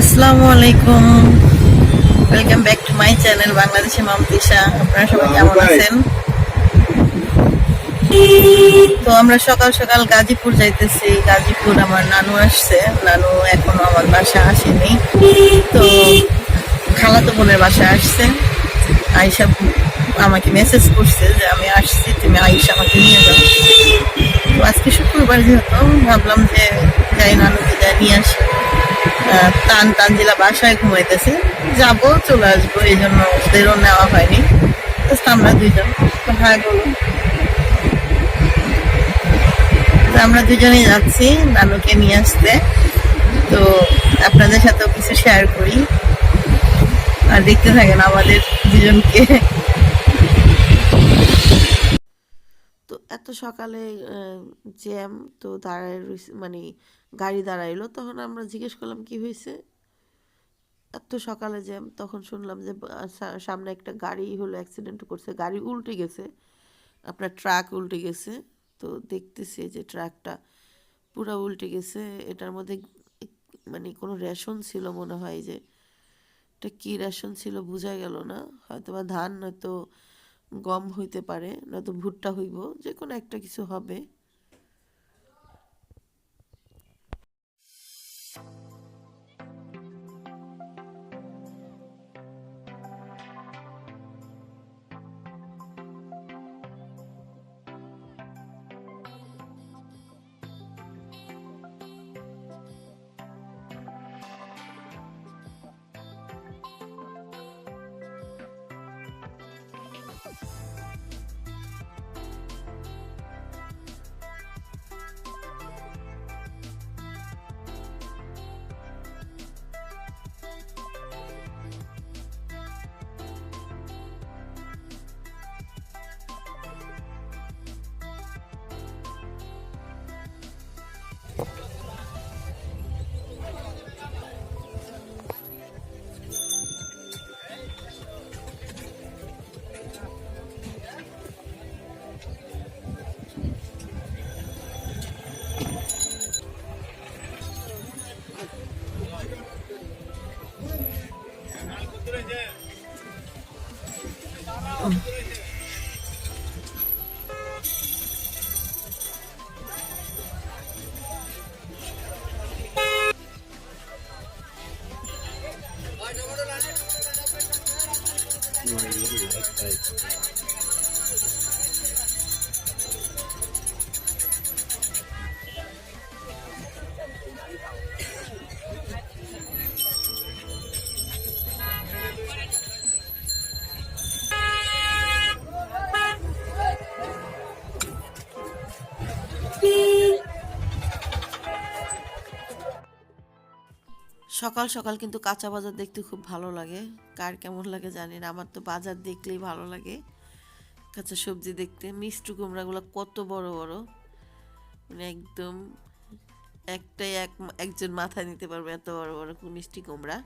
আসসালামু আলাইকুম। Welcome back to my channel বাংলাদেশে মামতিশা আপনারা সবাই কেমন আছেন? তো আমরা সকাল সকাল গাজীপুর যাইতেছি। গাজীপুর আমার নানু আসছে। নানু এখনও আমার বাসা আসেনি। তো খালাতো বোনের বাসা আসছে। আইসা আমাকে মেসেজ করছে যে আমি আসছি তুমি আইসা আমাকে নিয়ে যাও। তো আজকে শুক্রবার যেহেতু ভাবলাম যে যাই নানুকে যাই নিয়ে আসি। আহ, টান তানজিলা বাসায় ঘুমাইতেছে। যাব চলে আসব এই জন্য ওদেরও নেওয়া হয়নি। আমরা দুইজন। তো হ্যাঁ বলুন আমরা দুজনেই যাচ্ছি নানুকে নিয়ে আসতে। তো আপনাদের সাথেও কিছু শেয়ার করি। আর দেখতে থাকেন আমাদের দুজনকে। তো এত সকালে জ্যাম তো দাঁড়ায় মানে গাড়ি দাঁড়াইলো, তখন আমরা জিজ্ঞেস করলাম, কি হয়েছে এত সকালে জ্যাম তখন শুনলাম যে সামনে একটা গাড়ি হলো অ্যাক্সিডেন্ট করছে, গাড়ি উল্টে গেছে, আপনার ট্রাক উল্টে গেছে, তো দেখতেছি যে ট্রাকটা পুরো উল্টে গেছে, এটার মধ্যে মানে কোনো রেশন ছিল মনে হয় যে, এটা কী রেশন ছিল বোঝা গেল না হয়তো বা ধান নয়তো গম হইতে পারে, নয়তো ভুট্টা হইব যে কোনো একটা কিছু হবে। সকাল সকাল কিন্তু কাঁচা বাজার দেখতে খুব ভালো লাগে। কার কেমন লাগে জানি না, আমার তো বাজার দেখলেই ভালো লাগে। কাঁচা সবজি দেখতে, মিষ্টি কুমড়াগুলো কত বড় বড়। মানে একদম একটাই এক, একজন মাথায় নিতে পারবে এত বড় বড় মিষ্টি কুমড়া।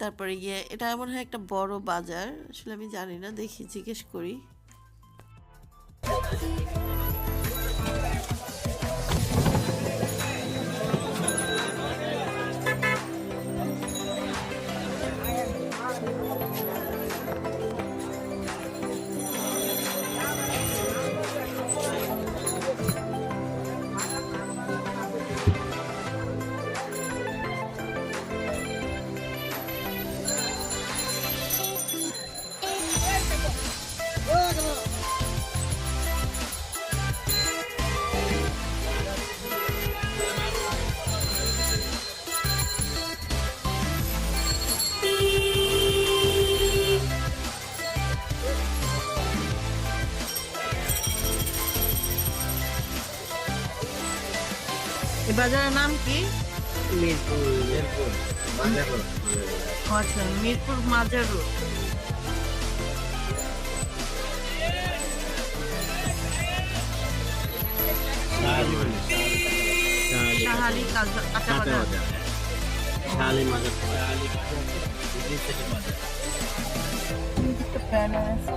তারপরে গিয়ে এটা এমন হয় একটা বড় বাজার, আসলে আমি জানি না, দেখি, জিজ্ঞেস করি। বাজারের নাম কি? মিরপুর মিরপুর ও আচ্ছা মিরপুর মাজার রোড শাহালি কাঁচা কাঁচা বাজার। শালি মাঝে একটা ব্যানার আছে।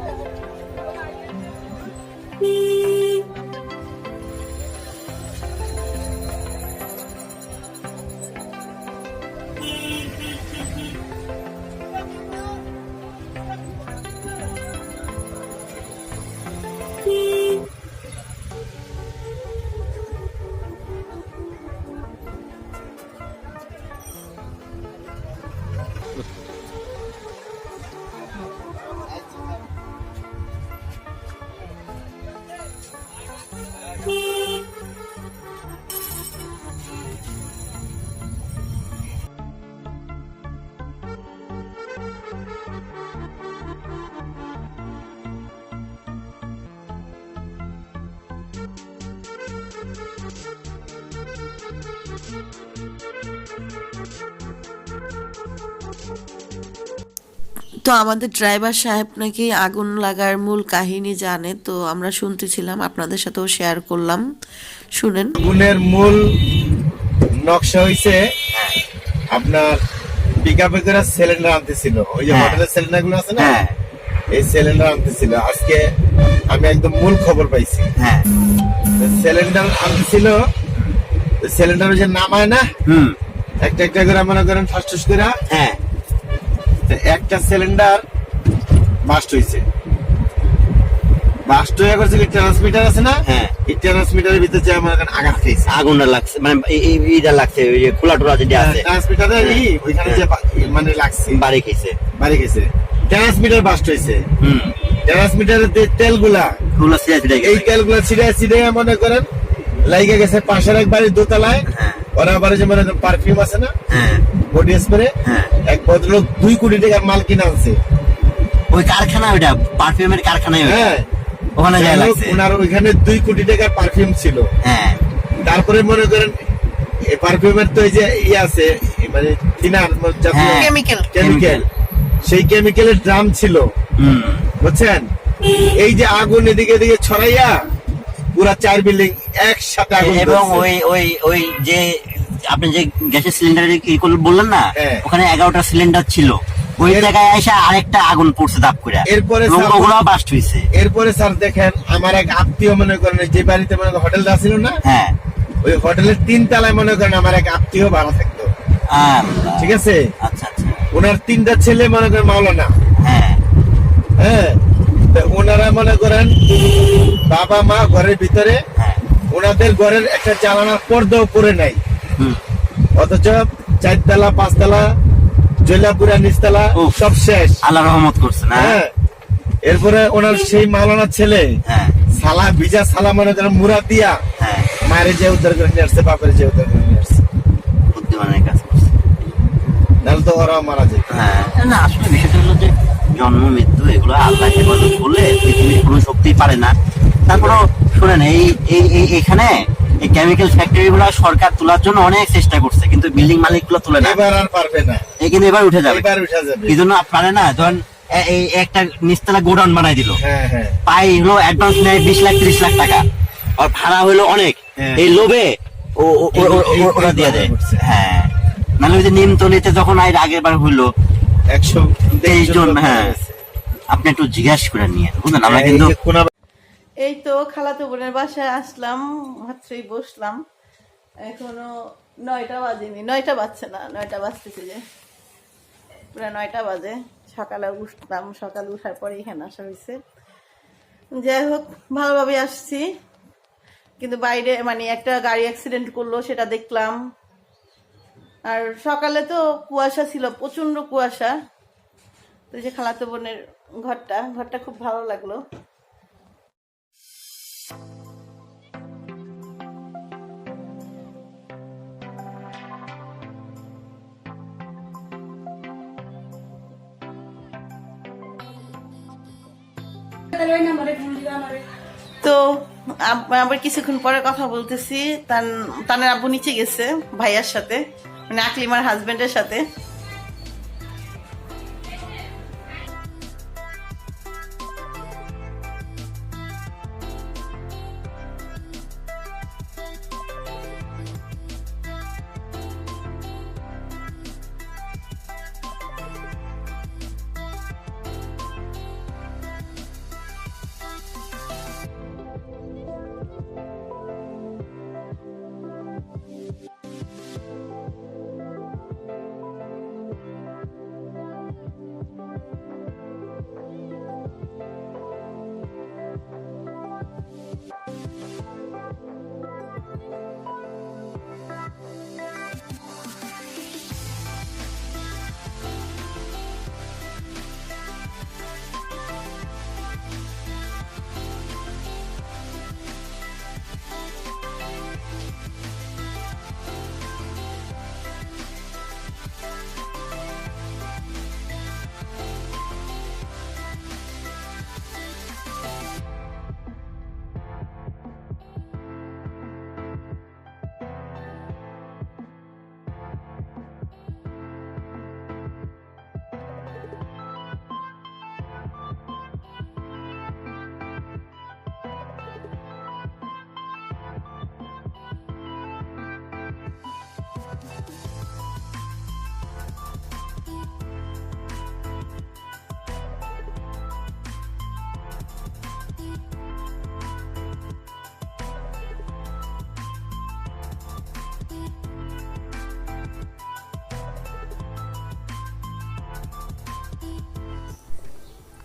তো আমাদের ড্রাইভার সাহেব নাকি আগুন লাগার মূল কাহিনী জানে তো আমরা শুনতেছিলাম আপনাদের সাথেও শেয়ার করলাম। শুনেন। আগুনের মূল নকশা হইছে আপনার পিক আপে করে সিলিন্ডার আনতেছিল। ওই যে হ্যাঁ। হোটেলের সিলিন্ডারগুলো আছে না? হ্যাঁ। এই সিলিন্ডার আনতেছিল। আজকে আমি একদম মূল খবর পাইছি। হ্যাঁ। সিলিন্ডার আনতেছিল সিলিন্ডার যে নামায় না? হুম। একটা একটা করে মনে করেন ফার্স্ট করে হ্যাঁ। একটা সিলিন্ডার বাস্ট হইছে। বাস্ট হয়ে গেছে ট্রান্সমিটার আছে না? হ্যাঁ। এই ট্রান্সমিটারের ভিতরে যে আমার আঘাত খেয়েছে আগুনটা লাগছে মানে এই- এই- এইটা লাগছে ওই যে খোলা টোলা যেটা আছে। ট্রান্সমিটারে ই ওইখানে যে মানে লাগছে। বাড়ি খেয়েছে বাড়ি গেছে ট্রান্সমিটার বাস্ট হয়েছে হুম। ট্রান্সমিটারের যে তেলগুলা সিরিয়াস ফিরে এই তেলগুলা ছিঁড়ে ছিঁড়ে মনে করেন লাইগে গেছে পাশের এক বাড়ির দোতলায়। হ্যাঁ। ওরা আবার যে মনে পারফিউম আছে না হ্যাঁ। বডি স্প্রে হ্যাঁ। এক ভদ্রলোক দুই কোটি টাকার মাল কিনে আনছে। ওই কারখানা ওইটা পারফিউমের কারখানায় হ্যাঁ। ওখানে যায় লাগছে। ওনার ওইখানে দুই কোটি টাকার পারফিউম ছিল। হ্যাঁ। তারপরে মনে করেন এই পারফিউমের তো এই যে ই আছে মানে হ্যাঁ। কেমিক্যাল কেমিক্যাল সেই কেমিক্যালের ড্রাম ছিল। হুম। বুঝছেন? এই যে আগুন এদিকে এদিকে ছড়াইয়া পুরা চার বিল্ডিং একসাথে এবং ওই ওই ওই যে আপনি যে গ্যাসের সিলিন্ডারের কি বললেন না? হ্যাঁ। ওখানে এগারোটা সিলিন্ডার ছিল। ওই জায়গায় এসে আরেকটা আগুন পড়ছে দাপ করে। এরপরে ওগুলো বাস্ট হয়েছে এরপরে স্যার দেখেন আমার এক আত্মীয় মনে করেন যে বাড়িতে মনে করেন হোটেলটা ছিল না? হ্যাঁ। ওই হোটেলের তিন তলায় মনে করেন আমার এক আত্মীয় ভাড়া থাকতো। ঠিক আছে? আচ্ছা আচ্ছা। ওনার তিনটা ছেলে মনে করেন মাওলানা। হ্যাঁ। হ্যাঁ। ওনারা মনে করেন বাবা মা ঘরের ভিতরে হ্যাঁ ওনাদের ঘরের একটা চালানোর পর্দাও পরে নাই। অথচ চারতলা পাঁচতলা জৈলাপুরা নিচতলা সব শেষ। আল্লাহ রহমত করছে না হ্যাঁ। এরপরে ওনার সেই মাওলানা ছেলে হ্যাঁ। সালা ভিজা সালা মনে করেন মুরা দিয়া হ্যাঁ। মায়ের যে উদ্ধার করে নিয়ে আসছে বাপের যে উদ্ধার করে নিয়ে আসছে। বুদ্ধিমানের কাজ করছে। তো ওরাও মারা যেত। হ্যাঁ। না আসলে বিষয়টা হলো যে জন্ম মৃত্যু এগুলো আল্লাহ হেফাজত করলে পৃথিবীর কোনো শক্তি পারে না। তারপরেও শোনেন এই এই এখানে এই কেমিক্যাল ফ্যাক্টরি গুলো সরকার তোলার জন্য অনেক চেষ্টা করছে কিন্তু বিল্ডিং মালিকগুলো তুলে না। এবার আর পারবে না। এই কিন্তু এবার উঠে যাবে। এবার উঠা যাবে। এই জন্য পারে না ধরেন এই একটা নিচতলা গোডাউন বানাই দিল। পাই হলো অ্যাডভান্স নেয় বিশ লাখ ত্রিশ লাখ টাকা। আর ভাড়া হলো অনেক। হ্যাঁ। এই লোভে ওরা দিয়ে দেয়। হ্যাঁ। মানে ওই যে নিমতলিতে যখন আগে আগের বার হইল একশো তেইশ জন হ্যাঁ। আপনি একটু জিজ্ঞাসা করে নিয়ে বুঝলেন? আমরা হ্যাঁ, কিন্তু এই তো খালাতো বোনের বাসায় আসলাম মাত্রই বসলাম। এখনও নয়টা বাজেনি, নয়টা বাজছে না, নয়টা বাজতেছে যে। পুরো নয়টা বাজে, সকালে উঠলাম, সকালে উঠার পরে এখানে আসা হয়েছে যাই হোক ভালোভাবে আসছি। কিন্তু বাইরে মানে একটা গাড়ি অ্যাক্সিডেন্ট করল, সেটা দেখলাম। আর সকালে তো কুয়াশা ছিল প্রচণ্ড কুয়াশা। তো যে খালাতো বোনের ঘরটা ঘরটা খুব ভালো লাগল। তো আবার কিছুক্ষণ পরে কথা বলতেছি, তান তানের আব্বু নিচে গেছে, ভাইয়ার সাথে মানে আকলিমার হাজবেন্ডের সাথে।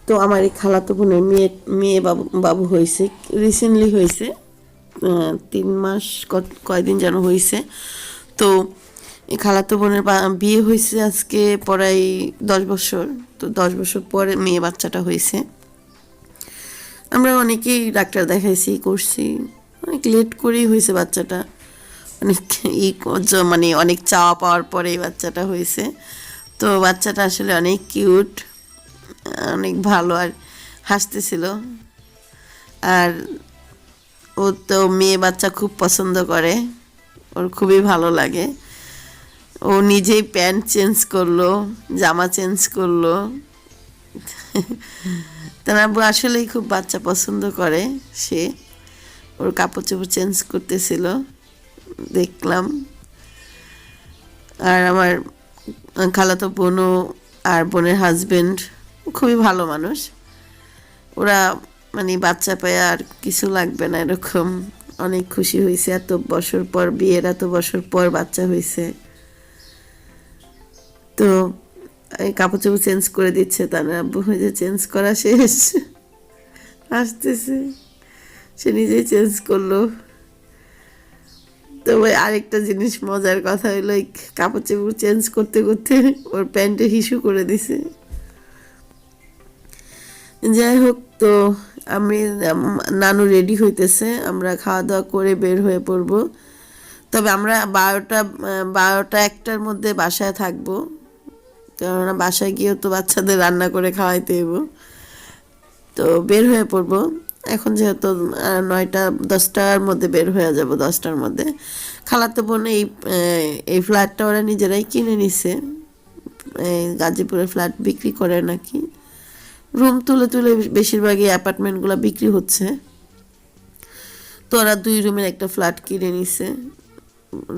তো আমার এই খালাতো বোনের মেয়ে মেয়ে বাবু বাবু হয়েছে রিসেন্টলি হয়েছে তিন মাস কয়দিন যেন হয়েছে। তো এই খালাতো বোনের বিয়ে হয়েছে আজকে পড়াই দশ বছর, তো দশ বছর পরে মেয়ে বাচ্চাটা হয়েছে। আমরা অনেকেই ডাক্তার দেখাইছি, করছি, অনেক লেট করেই হয়েছে বাচ্চাটা। অনেক ই মানে অনেক চাওয়া পাওয়ার পরে বাচ্চাটা হয়েছে। তো বাচ্চাটা আসলে অনেক কিউট অনেক ভালো আর হাসতেছিল। আর ও তো মেয়ে বাচ্চা খুব পছন্দ করে, ওর খুবই ভালো লাগে। ও নিজেই প্যান্ট চেঞ্জ করল, জামা চেঞ্জ করল। তার আব্বু আসলেই খুব বাচ্চা পছন্দ করে, সে ওর কাপড় চোপড় চেঞ্জ করতেছিল, দেখলাম। আর আমার খালাতো বোনও আর বোনের হাজবেন্ড খুবই ভালো মানুষ। ওরা মানে বাচ্চা পেয়ে আর কিছু লাগবে না এরকম। অনেক খুশি হয়েছে এত বছর পর, বিয়ের এত বছর পর বাচ্চা হয়েছে তো এই কাপড় চোপড় চেঞ্জ করে দিচ্ছে তার আব্বু যে চেঞ্জ করা শেষ। আসতেছে। সে নিজেই চেঞ্জ করল। তো ওই আরেকটা জিনিস মজার কথা হলো কাপড় চোপড় চেঞ্জ করতে করতে ওর প্যান্টে হিসু করে দিছে। যাই হোক তো আমি নানু রেডি হইতেছে। আমরা খাওয়া দাওয়া করে বের হয়ে পড়ব। তবে আমরা বারোটা বারোটা একটার মধ্যে বাসায় থাকব। কেননা বাসায় গিয়েও তো বাচ্চাদের রান্না করে খাওয়াইতে হইব। তো বের হয়ে পড়ব। এখন যেহেতু নয়টা, দশটার মধ্যে বের হয়ে যাব, দশটার মধ্যে। খালাতো বোন এই এই ফ্ল্যাটটা ওরা নিজেরাই কিনে নিছে। গাজীপুরের ফ্ল্যাট বিক্রি করে নাকি। রুম তুলে তুলে বেশিরভাগই অ্যাপার্টমেন্টগুলো বিক্রি হচ্ছে। তো ওরা দুই রুমের একটা ফ্ল্যাট কিনে নিছে।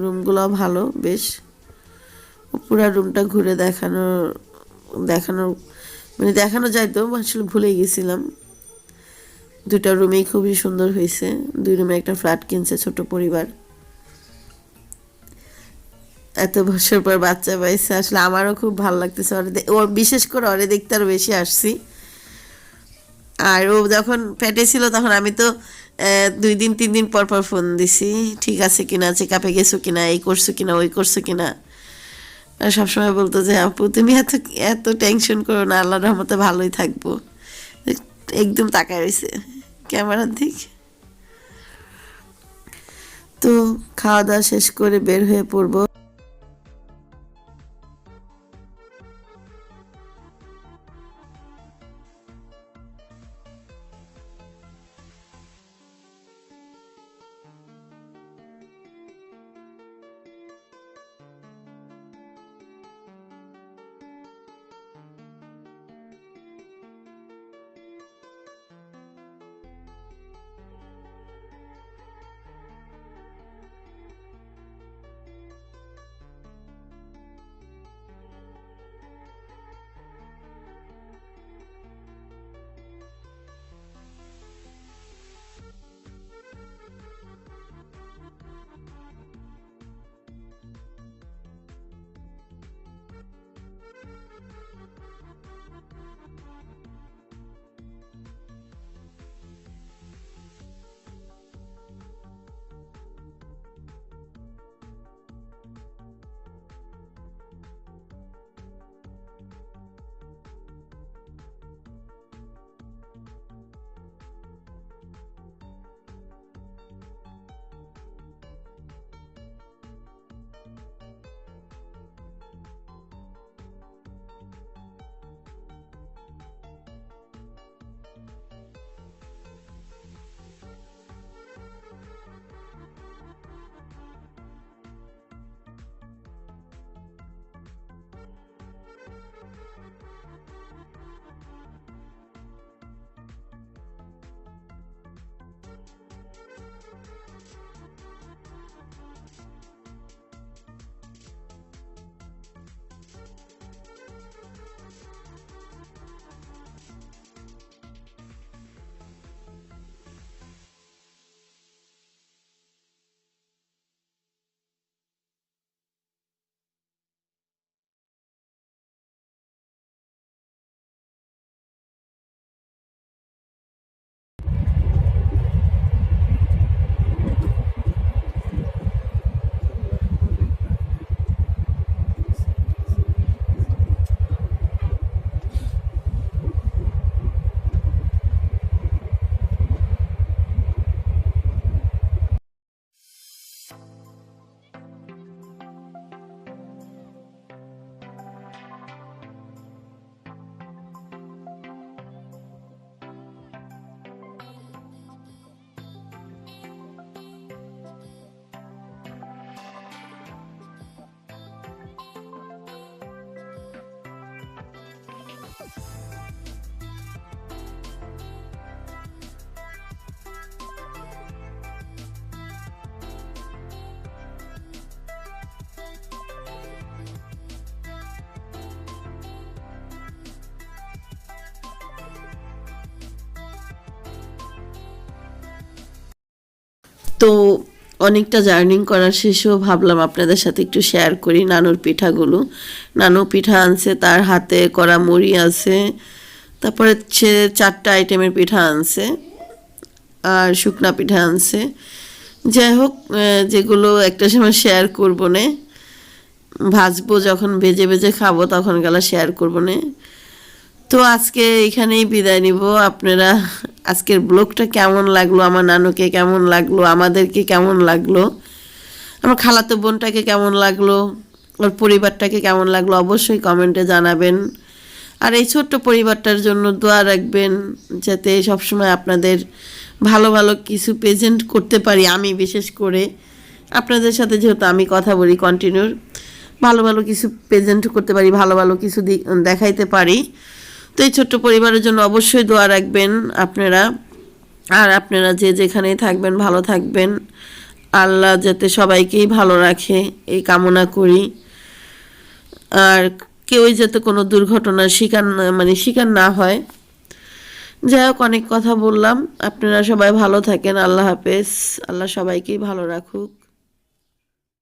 রুমগুলো ভালো, বেশ। পুরো রুমটা ঘুরে দেখানো দেখানো মানে দেখানো যায় তো, আসলে ভুলে গেছিলাম। দুটা রুমেই খুবই সুন্দর হয়েছে। দুই রুমে একটা ফ্ল্যাট কিনছে ছোট পরিবার। এত বছর পর বাচ্চা পাইছে, আসলে আমারও খুব ভালো লাগতেছে। ওরে বিশেষ করে ওরে দেখতে আরও বেশি আসছি। আর ও যখন পেটে ছিল তখন আমি তো দুই দিন, তিন দিন পর পর ফোন দিছি, ঠিক আছে কিনা চেক আপে গেছো কিনা, এই করছ কিনা, ওই করছ কিনা? আর সবসময় বলতো যে, আপু, তুমি এত এত টেনশন করো না আল্লাহ রহমতে ভালোই থাকব। একদম তাকায় রয়েছে ক্যামেরার দিক। তো খাওয়া দাওয়া শেষ করে বের হয়ে পড়ব। তো অনেকটা জার্নিং করার শেষেও ভাবলাম আপনাদের সাথে একটু শেয়ার করি নানুর পিঠাগুলো। নানু পিঠা আনছে, তার হাতে করা মুড়ি আছে, তারপরে হচ্ছে চারটা আইটেমের পিঠা আনছে, আর শুকনা পিঠা আনছে। যাই হোক যেগুলো একটা সময় শেয়ার করব নে। ভাজবো যখন, ভেজে ভেজে খাব তখন গেলা শেয়ার করব নে। তো আজকে এখানেই বিদায় নিব। আপনারা আজকের ব্লগটা কেমন লাগল, আমার নানুকে কেমন লাগল, আমাদেরকে কেমন লাগল, আমার খালাতো বোনটাকে কেমন লাগল, ওর পরিবারটাকে কেমন লাগল অবশ্যই কমেন্টে জানাবেন। আর এই ছোট্ট পরিবারটার জন্য দোয়া রাখবেন যাতে সবসময় আপনাদের ভালো ভালো কিছু প্রেজেন্ট করতে পারি আমি বিশেষ করে। আপনাদের সাথে যেহেতু আমি কথা বলি কন্টিনিউর ভালো ভালো কিছু প্রেজেন্ট করতে পারি, ভালো ভালো কিছু দেখাইতে পারি। তো এই ছোট্ট পরিবারের জন্য অবশ্যই দোয়া রাখবেন আপনারা। আর আপনারা যে যেখানেই থাকবেন, ভালো থাকবেন। আল্লাহ যাতে সবাইকেই ভালো রাখে, এই কামনা করি। আর কেউই যাতে কোনো দুর্ঘটনার শিকার মানে শিকার না হয়। যাই হোক, অনেক কথা বললাম। আপনারা সবাই ভালো থাকেন। আল্লাহ হাফেজ। আল্লাহ সবাইকেই ভালো রাখুক।